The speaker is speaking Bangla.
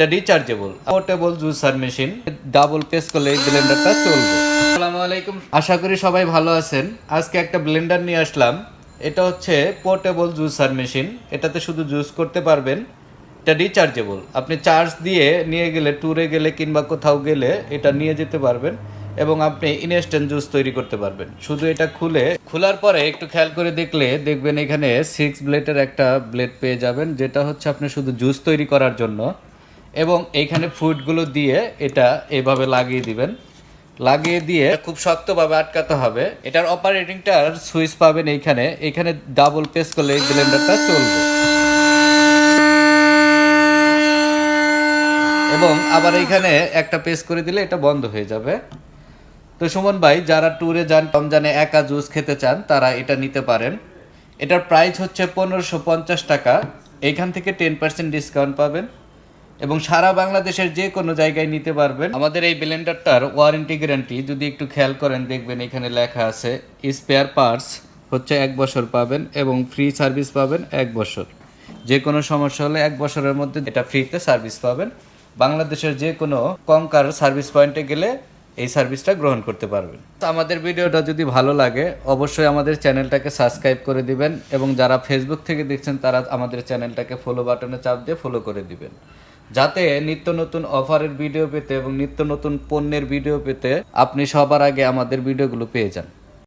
এটা rechargeable portable juicer machine double press করলে এই ব্লেন্ডারটা চলবে। আসসালামু আলাইকুম। আশা করি সবাই ভালো আছেন। আজকে একটা ব্লেন্ডার নিয়ে আসলাম। এটা হচ্ছে পোর্টেবল জুসার মেশিন এটাতে শুধু জুস করতে পারবেন এটা রিচার্জেবল আপনি চার্জ দিয়ে নিয়ে গেলে ট্যুরে গেলে কিংবা কোথাও গেলে এটা নিয়ে যেতে পারবেন এবং আপনি ইনস্ট্যান্ট জুস তৈরি করতে পারবেন। শুধু এটা খুলে খোলার পরে একটু খেয়াল করে দেখলে দেখবেন এখানে সিক্স ব্লেডের একটা ব্লেড পেয়ে যাবেন যেটা হচ্ছে আপনি শুধু জুস তৈরি করার জন্য। এবং এইখানে ফ্রুটগুলো দিয়ে এটা এভাবে লাগিয়ে দিবেন। লাগিয়ে দিয়ে খুব শক্তভাবে আটকাতে হবে। এটার অপারেটিংটার সুইচ পাবেন এইখানে। এখানে ডাবল প্রেস করলে এই ব্লেন্ডারটা চলবে। এবং আবার এইখানে একটা পেস করে দিলে এটা বন্ধ হয়ে যাবে। তো সুমন ভাই, যারা ট্যুরে যান রমজানে একা জুস খেতে চান, তারা এটা নিতে পারেন। এটার প্রাইস হচ্ছে পনেরোশো পঞ্চাশ টাকা। এইখান থেকে টেন পার্সেন্ট ডিসকাউন্ট পাবেন। এবং সারা বাংলাদেশের যে কোনো জায়গায় নিতে পারবেন। আমাদের এই ব্লেন্ডারটার ওয়ারেন্টি গ্যারান্টি, যদি একটু খেয়াল করেন, দেখবেন এখানে লেখা আছে স্পেয়ার পার্টস হচ্ছে এক বছর পাবেন এবং ফ্রি সার্ভিস পাবেন এক বছর। যে কোনো সমস্যা হলে এক বছরের মধ্যে এটা ফ্রিতে সার্ভিস পাবেন। বাংলাদেশের যে কোনো কঙ্কার সার্ভিস পয়েন্টে গেলে এই সার্ভিসটা গ্রহণ করতে পারবেন। আমাদের ভিডিওটা যদি ভালো লাগে, অবশ্যই আমাদের চ্যানেলটাকে সাবস্ক্রাইব করে দিবেন এবং যারা ফেসবুক থেকে দেখছেন, তারা আমাদের চ্যানেলটাকে ফলো বাটনে চাপ দিয়ে ফলো করে দিবেন। যাতে নিত্য নতুন অফারের ভিডিও পেতে এবং নিত্য নতুন পণ্যের ভিডিও পেতে আপনি সবার আগে আমাদের ভিডিওগুলো পেয়ে যান।